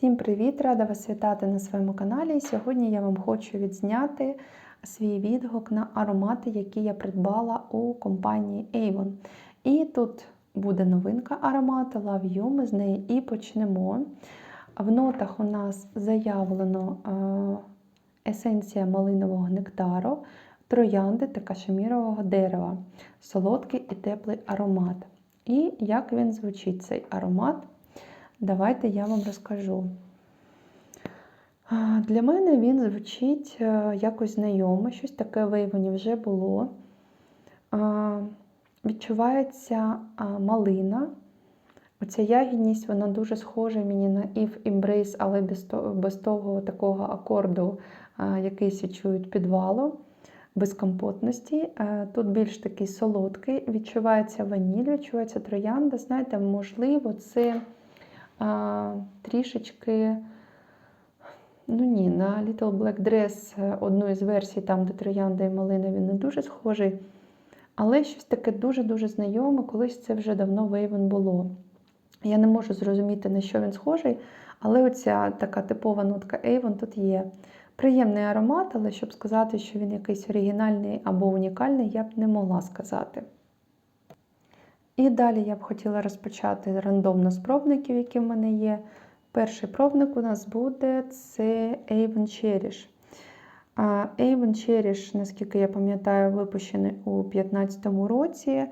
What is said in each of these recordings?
Всім привіт! Рада вас вітати на своєму каналі. Сьогодні я вам хочу відзняти свій відгук на аромати, які я придбала у компанії Avon. І тут буде новинка аромату Love You. Ми з неї і почнемо. В нотах у нас заявлено е, есенція малинового нектару, троянди та кашемірового дерева, солодкий і теплий аромат. І як він звучить, цей аромат? Давайте я вам розкажу. Для мене він звучить е, якось знайомо, щось таке в Ейвоні вже було. Відчувається малина. Оця ягідність, вона дуже схожа мені на Eve Embrace, але без того, без того такого акорду, який відчують підвалу, без компотності. Тут більш такий солодкий, відчувається ваніль, відчувається троянда. Знаєте, можливо, це а, трішечки. Ну ні, на Little Black Dress е, одну із версій, там, де троянда і малина, він не дуже схожий. Але щось таке дуже-дуже знайоме, колись це вже давно Вейвен було. Я не можу зрозуміти, на що він схожий, але оця така типова нотка Avon тут є. Приємний аромат, але щоб сказати, що він якийсь оригінальний або унікальний, я б не могла сказати. І далі я б хотіла розпочати рандомно з пробників, які в мене є. Перший пробник у нас буде це Avon Cherish. Avon Cherish, наскільки я пам'ятаю, випущений у 2015 році.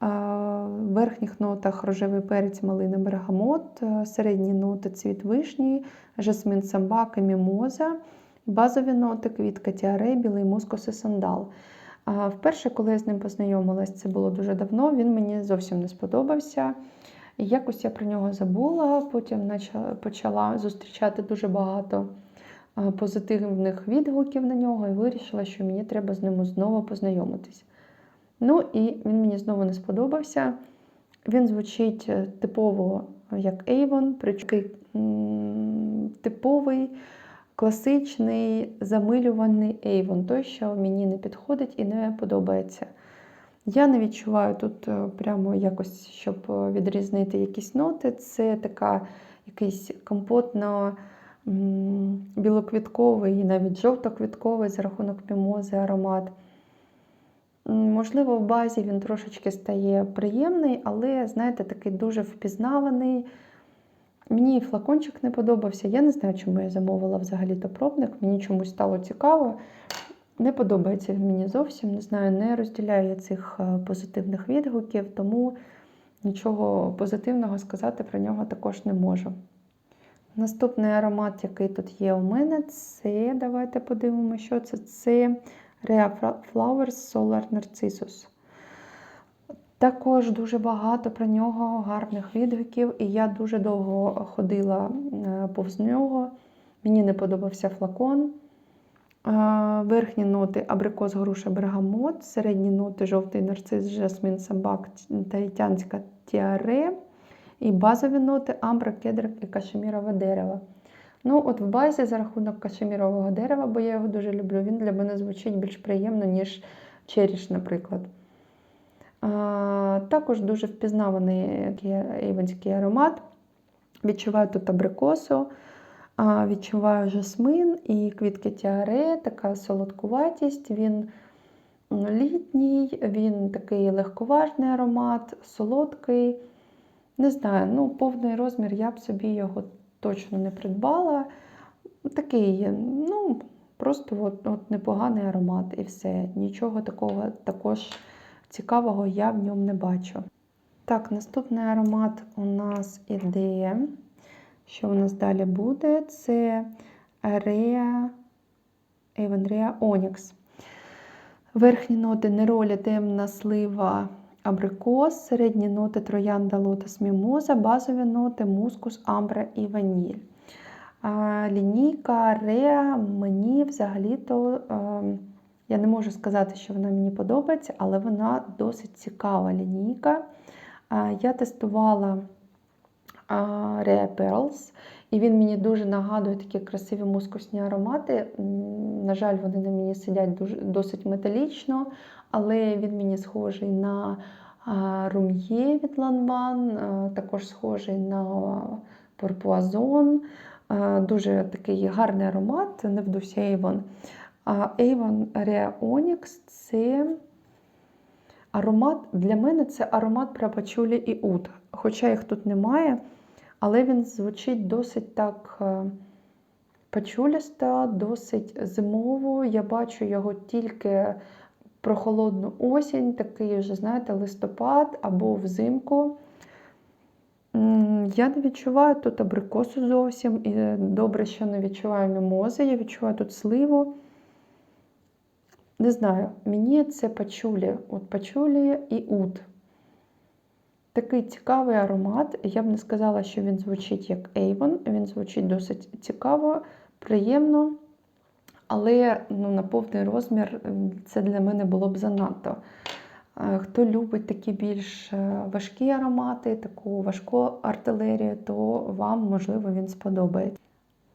В верхніх нотах рожевий перець, малина бергамот, середні ноти цвіт вишні, жасмин самбак і мімоза, базові ноти квітка тіаре, білий мускус і сандал. Вперше, коли я з ним познайомилась, це було дуже давно, він мені зовсім не сподобався. І якось я про нього забула, потім почала зустрічати дуже багато позитивних відгуків на нього і вирішила, що мені треба з ним знову познайомитись. Ну і він мені знову не сподобався. Він звучить е, типово як Avon, причому типовий, класичний, замилюваний Avon, той, що мені не підходить і не подобається. Я не відчуваю тут е, прямо якось, щоб е, відрізнити якісь ноти. Це така якийсь компотно білоквітковий і навіть жовтоквітковий за рахунок мімози аромат. Можливо, в базі він трошечки стає приємний, але, знаєте, такий дуже впізнаваний. Мені флакончик не подобався. Я не знаю, чому я замовила взагалі-то пробник. Мені чомусь стало цікаво. Не подобається мені зовсім, не знаю, не розділяю я цих е, позитивних відгуків, тому нічого позитивного сказати про нього також не можу. Наступний аромат, який тут є у мене, це, давайте подивимося, що це Це Rea Flowers Solar Narcissus. Також дуже багато про нього гарних відгуків, і я дуже довго ходила повз нього. Мені не подобався флакон. Верхні ноти абрикос, груша, бергамот, середні ноти жовтий нарцис, жасмин, собак, таїтянська тіаре. І базові ноти амбра, кедр і кашемірове дерево. Ну, от в базі за рахунок кашемірового дерева, бо я його дуже люблю, він для мене звучить більш приємно, ніж черіш, наприклад. Також дуже впізнаваний ейвенський аромат. Відчуваю тут абрикосу. Відчуваю жасмин і квітки тіаре, така солодкуватість. Він літній, він такий легковажний аромат, солодкий. Не знаю, ну, повний розмір я б собі його точно не придбала. Такий, ну, просто от, от непоганий аромат і все. Нічого такого також цікавого я в ньому не бачу. Так, наступний аромат у нас іде. Що у нас далі буде? Це Rea, Avon Rea Onyx. Верхні ноти нероля, темна слива, абрикос, середні ноти троянда, лотос, мімоза, базові ноти, мускус, амбра і ваніль. Лінійка Rea мені взагалі-то, я не можу сказати, що вона мені подобається, але вона досить цікава лінійка. Я тестувала Rare Pearls. І він мені дуже нагадує такі красиві мускусні аромати. На жаль, вони на мені сидять дуже, досить металічно, але він мені схожий на рум'є від Lanvin, також схожий на Порпуазон. Дуже такий гарний аромат, не вдуся Avon. Rea Onyx це аромат, для мене це аромат про пачулі і ут. Хоча їх тут немає, але він звучить досить так е, пачулісто, досить зимово. Я бачу його тільки про холодну осінь, такий вже, знаєте, листопад або взимку. Я не відчуваю тут абрикосу зовсім. І добре, що не відчуваю мімози. Я відчуваю тут сливу. Не знаю, мені це пачулі. От пачулі і ут. Такий цікавий аромат. Я б не сказала, що він звучить як Avon. Він звучить досить цікаво, приємно. Але ну, на повний розмір це для мене було б занадто. Е, Хто любить такі більш е, важкі аромати, таку важку артилерію, то вам, можливо, він сподобається.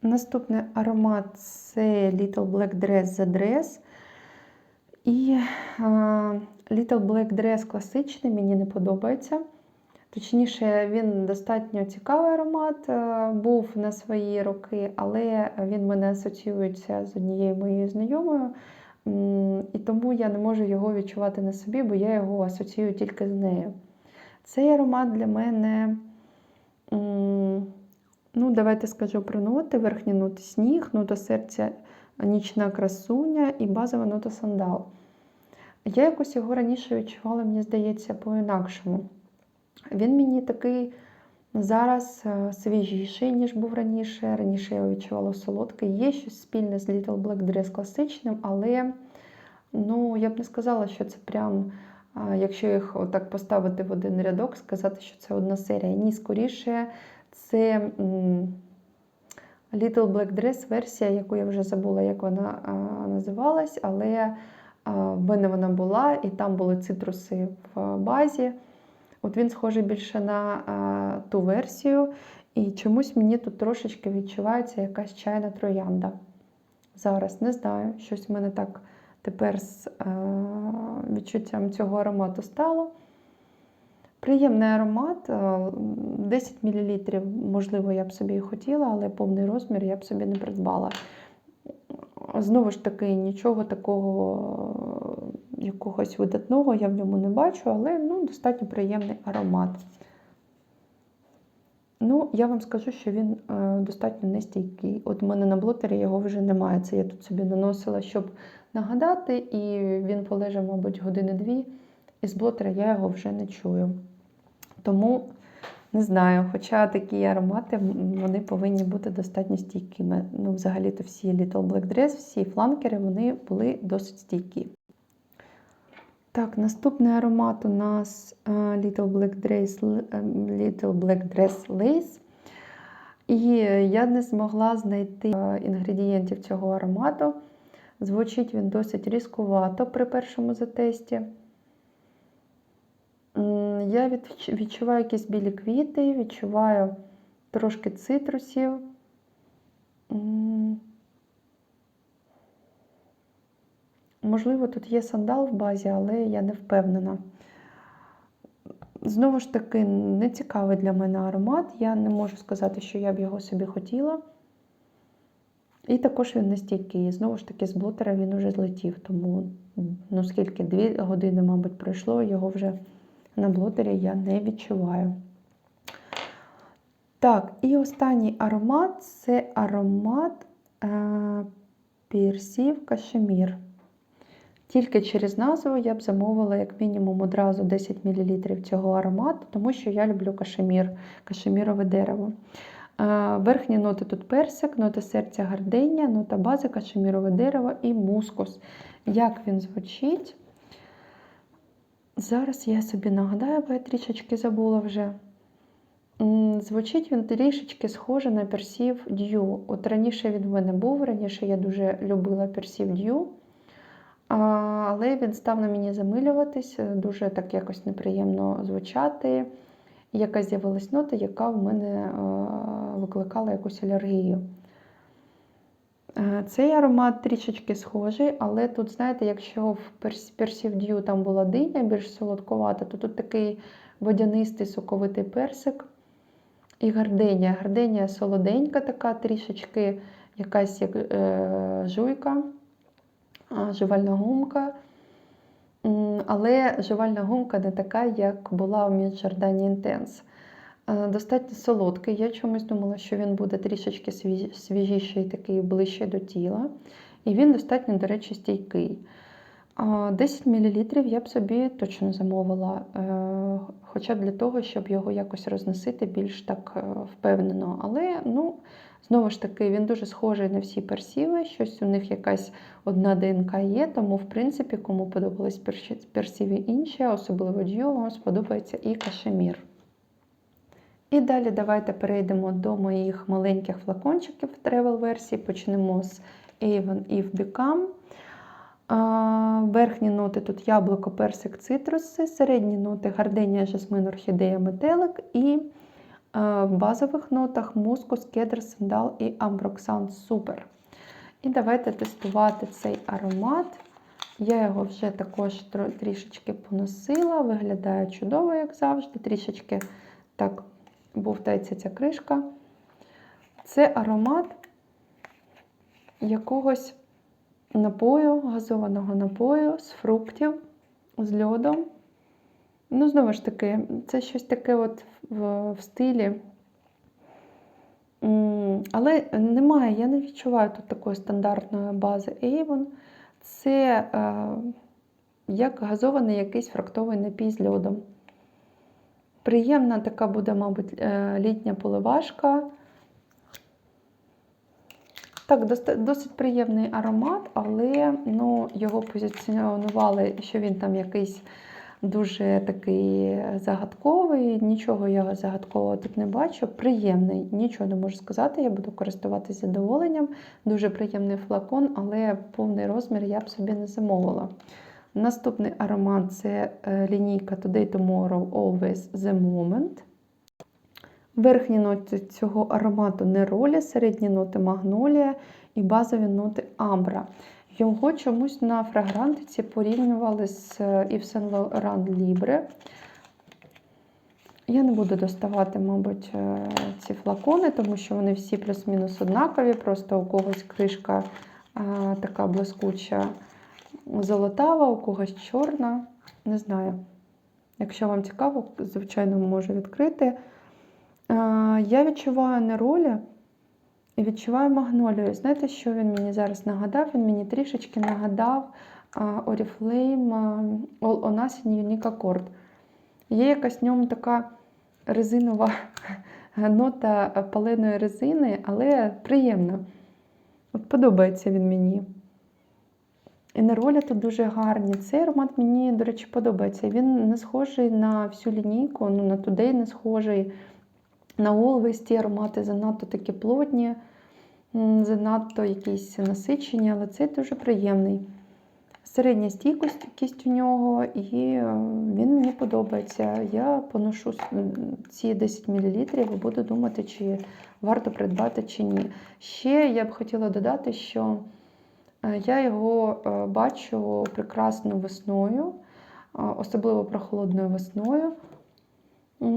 Наступний аромат це Little Black Dress The Dress. І е, Little Black Dress класичний, мені не подобається. Точніше, він достатньо цікавий аромат, е, був на свої роки, але він мене асоціюється з однією моєю знайомою. І тому я не можу його відчувати на собі, бо я його асоціюю тільки з нею. Цей аромат для мене, ну, давайте скажу про ноти. Верхні ноти сніг, нота серця нічна красуня і базова нота сандал. Я якось його раніше відчувала, мені здається, по-інакшому. Він мені такий зараз е, свіжіший, ніж був раніше. Раніше я його відчувала солодкий. Є щось спільне з Little Black Dress класичним, але ну, я б не сказала, що це прям, якщо їх отак поставити в один рядок, сказати, що це одна серія. Ні, скоріше, це Little Black Dress версія, яку я вже забула, як вона а, називалась, але а, в мене вона була, і там були цитруси в базі. От він схожий більше на а, ту версію, і чомусь мені тут трошечки відчувається якась чайна троянда. Зараз не знаю, щось в мене так тепер з а, відчуттям цього аромату стало. Приємний аромат, 10 мл, можливо, я б собі і хотіла, але повний розмір я б собі не придбала. Знову ж таки, нічого такого якогось видатного я в ньому не бачу, але ну, достатньо приємний аромат. Ну, я вам скажу, що він е, достатньо нестійкий. От у мене на блотері його вже немає. Це я тут собі наносила, щоб нагадати, і він полежав, мабуть, години-дві. І з блотера я його вже не чую. Тому не знаю, хоча такі аромати вони повинні бути достатньо стійкими. Ну, взагалі-то всі Little Black Dress, всі фланкери вони були досить стійкі. Так, наступний аромат у нас е, Little Black Dress, е, Little Black Dress Lace. І я не змогла знайти е, інгредієнтів цього аромату. Звучить він досить різкувато при першому затесті. М, Я відчуваю якісь білі квіти, відчуваю трошки цитрусів. Можливо, тут є сандал в базі, але я не впевнена. Знову ж таки, не цікавий для мене аромат. Я не можу сказати, що я б його собі хотіла. І також він не стійкий. Знову ж таки, з блотера він уже злетів, тому ну, скільки дві години, мабуть, пройшло, його вже на блотері я не відчуваю. Так, і останній аромат це аромат е, Пірсів Кашемір. Тільки через назву я б замовила як мінімум одразу 10 мл цього аромату, тому що я люблю кашемір, кашемірове дерево. Е, Верхні ноти тут персик, нота серця гардення, нота бази, кашемірове дерево і мускус. Як він звучить? Зараз я собі нагадаю, бо я трішечки забула вже. Звучить він трішечки схоже на персів д'ю. От раніше він в мене був, раніше я дуже любила персів д'ю. Але він став на мені замилюватись, дуже так якось неприємно звучати. І Якась з'явилась нота, яка в мене викликала якусь алергію. Е, Цей аромат трішечки схожий, але тут, знаєте, якщо в персів д'ю там була диня більш солодковата, то тут такий водянистий соковитий персик. І гарденія. Гарденія солоденька, така трішечки, якась як е, жуйка, жувальна гумка. Але жувальна гумка не така, як була у Міджордані Інтенс. Е, Достатньо солодкий. Я чомусь думала, що він буде трішечки свіжіший, такий ближче до тіла. І він достатньо, до речі, стійкий. А, 10 мл я б собі точно замовила, е, хоча б для того, щоб його якось розносити більш так е, впевнено. Але, ну, знову ж таки, він дуже схожий на всі персіви, щось у них якась одна ДНК є, тому, в принципі, кому подобались персіві інші, особливо дю, вам сподобається і кашемір. І далі давайте перейдемо до моїх маленьких флакончиків в тревел-версії. Почнемо з Avon Eve Become. Верхні ноти тут яблуко, персик, цитруси, середні ноти гарденія, жасмин, орхідея, метелик і в базових нотах мускус, кедр, сандал і амброксан. Супер. І давайте тестувати цей аромат. Я його вже також трішечки поносила, виглядає чудово, як завжди. Трішечки так бовтається ця кришка. Це аромат якогось напою, газованого напою з фруктів, з льодом. Ну, знову ж таки, це щось таке от в, в стилі. Але немає, я не відчуваю тут такої стандартної бази Avon. Це е, як газований якийсь фруктовий напій з льодом. Приємна така буде, мабуть, е, літня поливашка. Так, досить приємний аромат, але ну, його позиціонували, що він там якийсь дуже такий загадковий. Нічого я загадкового тут не бачу. Приємний, нічого не можу сказати. Я буду користуватися задоволенням. Дуже приємний флакон, але повний розмір я б собі не замовила. Наступний аромат це е, лінійка Today Tomorrow Always The Moment. Верхні ноти цього аромату неролі, середні ноти магнолія і базові ноти амбра. Його чомусь на фрагрантиці порівнювали з е, Yves Saint Laurent. Я не буду доставати, мабуть, е, ці флакони, тому що вони всі плюс-мінус однакові. Просто у когось кришка е, така блискуча золотава, у когось чорна. Не знаю. Якщо вам цікаво, звичайно, можу відкрити. Е, Я відчуваю неролі і відчуваю магнолію. Знаєте, що він мені зараз нагадав? Він мені трішечки нагадав а, Oriflame а, All on Us in Unique Accord. Є якась в ньому така резинова нота паленої резини, але приємна. От подобається він мені. І неролі тут дуже гарні. Цей аромат мені, до речі, подобається. Він не схожий на всю лінійку, ну на Today не схожий. На Always ті аромати занадто такі плотні, занадто якісь насичені, але цей дуже приємний. Середня стійкість у нього, і е, він мені подобається. Я поношу ці 10 мл і буду думати, чи варто придбати чи ні. Ще я б хотіла додати, що я його е, бачу прекрасно весною, е, особливо прохолодною весною.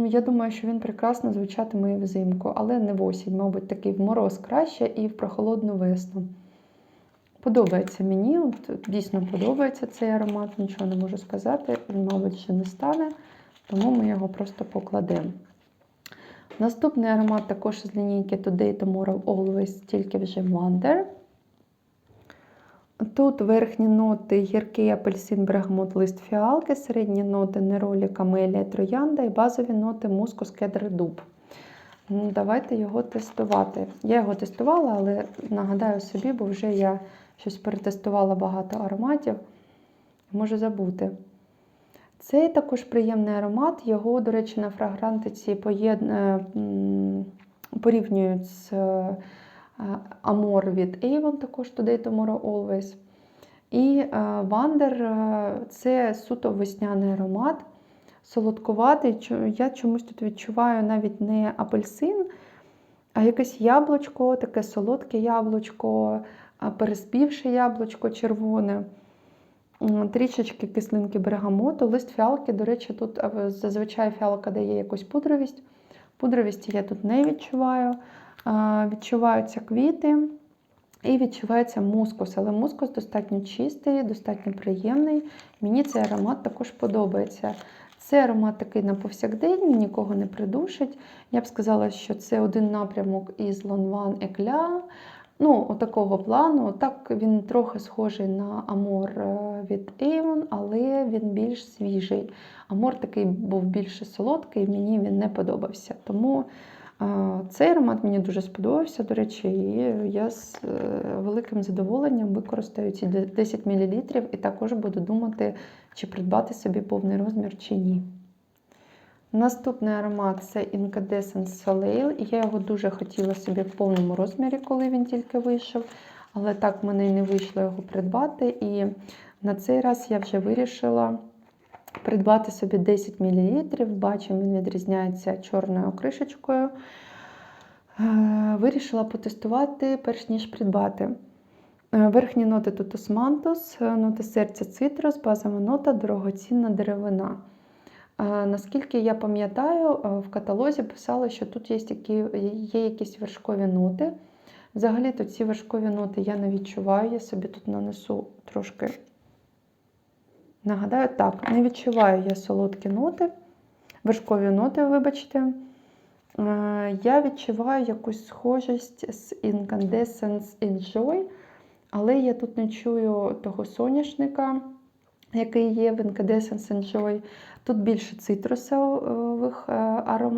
Я думаю, що він прекрасно звучатиме взимку, але не в осінь, мабуть, такий в мороз краще і в прохолодну весну. Подобається мені, дійсно подобається цей аромат, нічого не можу сказати. Він, мабуть, ще не стане, тому ми його просто покладемо. Наступний аромат також з лінійки Today Tomorrow Always, тільки вже Wonder. Тут верхні ноти гіркий апельсин, бергамот, лист фіалки, середні ноти неролі, камелія, троянда і базові ноти мускус, кедр, дуб. Ну, Давайте його тестувати. Я його тестувала, але нагадаю собі, бо вже я щось перетестувала багато ароматів. Можу забути. Цей також приємний аромат. Його, до речі, на фрагрантиці поєд- е, порівнюють з е, Amor від Avon, також Today Tomorrow Always. І е, Wander е, це суто весняний аромат, солодкуватий. Я чомусь тут відчуваю навіть не апельсин, а якесь яблучко, таке солодке яблучко, переспівше яблучко червоне. Трішечки кислинки бергамоту, лист фіалки. До речі, тут е, зазвичай фіалка дає якусь пудровість. Пудровісті я тут не відчуваю. Відчуваються квіти і відчувається мускус, але мускус достатньо чистий, достатньо приємний. Мені цей аромат також подобається. Це аромат такий на повсякдень, нікого не придушить. Я б сказала, що це один напрямок із Лонван Екля. Ну, отакого плану. Так він трохи схожий на Амор е, від Avon, але він більш свіжий. Амор такий був більше солодкий, мені він не подобався. Тому цей аромат мені дуже сподобався, до речі, і я з е, великим задоволенням використаю ці 10 мл і також буду думати, чи придбати собі повний розмір чи ні. Наступний аромат це Incandescent Soleil. Я його дуже хотіла собі в повному розмірі, коли він тільки вийшов. Але так в мене не вийшло його придбати. І на цей раз я вже вирішила придбати собі 10 мл. Бачу, він відрізняється чорною кришечкою. Е, Вирішила потестувати, перш ніж придбати. Е, Верхні ноти тут османтус, е, нота серця цитрус, базова нота, дорогоцінна деревина. Наскільки я пам'ятаю, в каталозі писало, що тут є, такі, є якісь вершкові ноти. Взагалі-то ці вершкові ноти я не відчуваю, я собі тут нанесу трошки. Нагадаю, так, не відчуваю я солодкі ноти, вершкові ноти, вибачте. Е, Я відчуваю якусь схожість з Incandescence Enjoy, але я тут не чую того соняшника, який є в Incandescence Enjoy. Тут більше цитрусових е,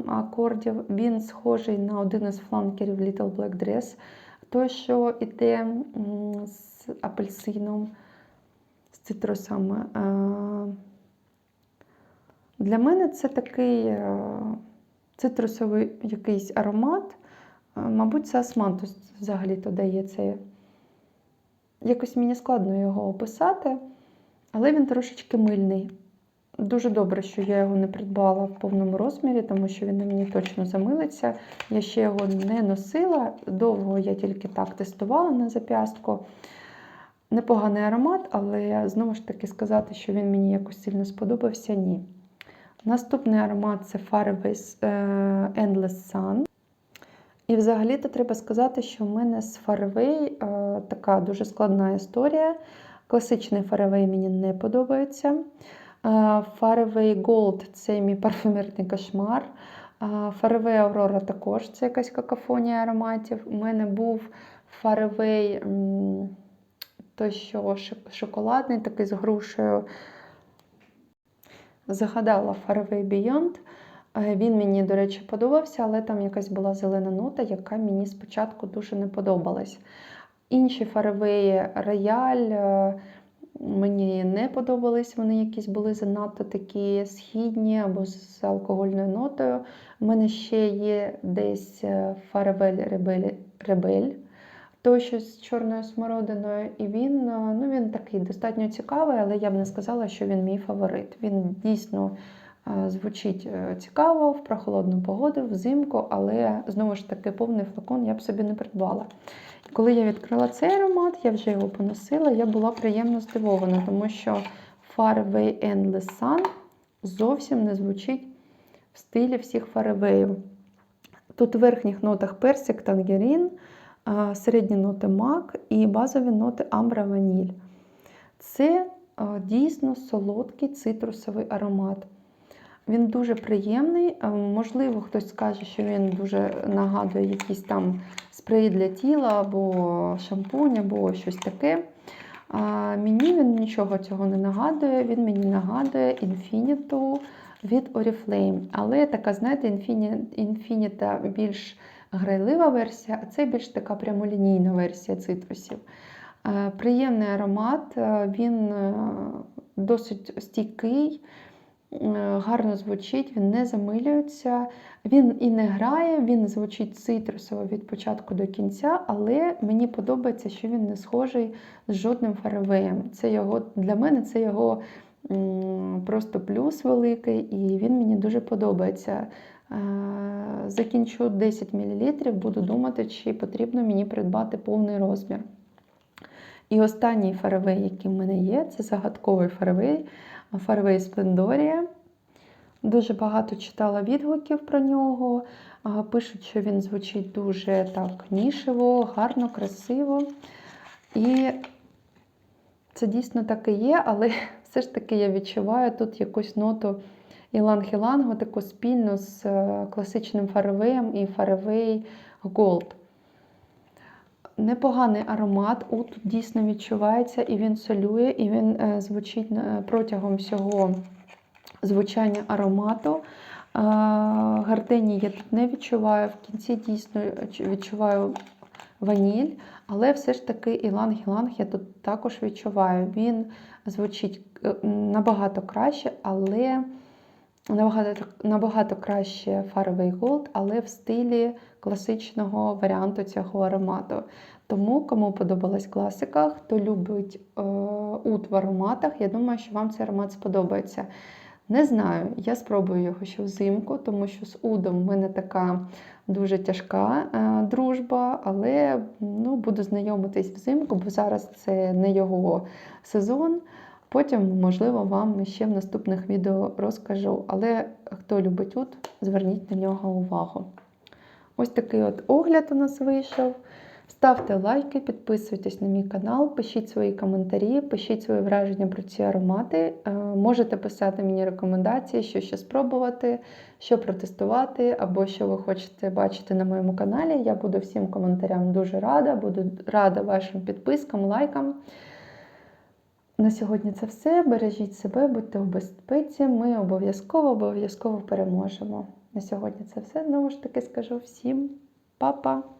акордів. Він схожий на один із фланкерів Little Black Dress, той, що йде з апельсином, цитрусами. Е, Для мене це такий е, цитрусовий якийсь аромат. Е, Мабуть, це османтус взагалі-то дає це. Якось мені складно його описати, але він трошечки мильний. Дуже добре, що я його не придбала в повному розмірі, тому що він на мені точно замилиться. Я ще його не носила. Довго я тільки так тестувала на зап'ястку. Непоганий аромат, але знову ж таки сказати, що він мені якось сильно сподобався, ні. Наступний аромат це Fairways е, Endless Sun. І взагалі-то треба сказати, що в мене з Fairway е, така дуже складна історія. Класичний Fairway мені не подобається. Е, Gold це мій парфюмерний кошмар. Fairway Aurora також це якась какофонія ароматів. У мене був м, той, що шоколадний, такий з грушею. Загадала Fairway Beyond. Е, Він мені, до речі, подобався, але там якась була зелена нота, яка мені спочатку дуже не подобалась. Інші фарвеї рояль е, мені не подобались, вони якісь були занадто такі східні або з алкогольною нотою. У мене ще є десь фарвель ребель, ребель той, що з чорною смородиною, і він, е, ну, він такий достатньо цікавий, але я б не сказала, що він мій фаворит. Він дійсно е, звучить е, цікаво в прохолодну погоду, взимку, але знову ж таки повний флакон я б собі не придбала. Коли я відкрила цей аромат, я вже його поносила, я була приємно здивована, тому що Fairway Endless Sun зовсім не звучить в стилі всіх фаревеїв. Тут в верхніх нотах персик, тангерін, середні ноти мак і базові ноти амбра ваніль. Це дійсно солодкий цитрусовий аромат. Він дуже приємний. Можливо, хтось скаже, що він дуже нагадує якісь там спреї для тіла або шампунь, або щось таке. А, Мені він нічого цього не нагадує. Він мені нагадує Infinito від Oriflame. Але така, знаєте, Infinita більш грайлива версія, а це більш така прямолінійна версія цитрусів. Е, Приємний аромат, е, він е, досить стійкий, гарно звучить, він не замилюється, він і не грає, він звучить цитрусово від початку до кінця, але мені подобається, що він не схожий з жодним фаравеєм. Це його, для мене це його просто плюс великий, і він мені дуже подобається. Е, Закінчу 10 мл, буду думати, чи потрібно мені придбати повний розмір. І останній фаравей, який в мене є, це загадковий фаравей, фаравей Splendorія. Дуже багато читала відгуків про нього. Пишуть, що він звучить дуже так нішево, гарно, красиво. І це дійсно так і є, але все ж таки я відчуваю тут якусь ноту іланг-ілангу, таку спільну з е, класичним фаревеєм і фаревей Gold. Непоганий аромат, тут дійсно відчувається, і він солює, і він е, звучить е, протягом всього звучання аромату. Гардені я тут не відчуваю. В кінці дійсно відчуваю ваніль, але все ж таки іланг-іланг я тут також відчуваю. Він звучить набагато краще, але набагато, набагато краще фаровий голд, але в стилі класичного варіанту цього аромату. Тому, кому подобалась класика, хто любить е, ут в ароматах, я думаю, що вам цей аромат сподобається. Не знаю, я спробую його ще взимку, тому що з удом в мене така дуже тяжка е, дружба, але ну, буду знайомитись взимку, бо зараз це не його сезон. Потім, можливо, вам ще в наступних відео розкажу. Але хто любить ут, зверніть на нього увагу. Ось такий от огляд у нас вийшов. Ставте лайки, підписуйтесь на мій канал, пишіть свої коментарі, пишіть свої враження про ці аромати. Е, Можете писати мені рекомендації, що ще спробувати, що протестувати, або що ви хочете бачити на моєму каналі. Я буду всім коментарям дуже рада, буду рада вашим підпискам, лайкам. На сьогодні це все. Бережіть себе, будьте у безпеці. Ми обов'язково обов'язково переможемо. На сьогодні це все. Знову ж таки скажу всім па-па!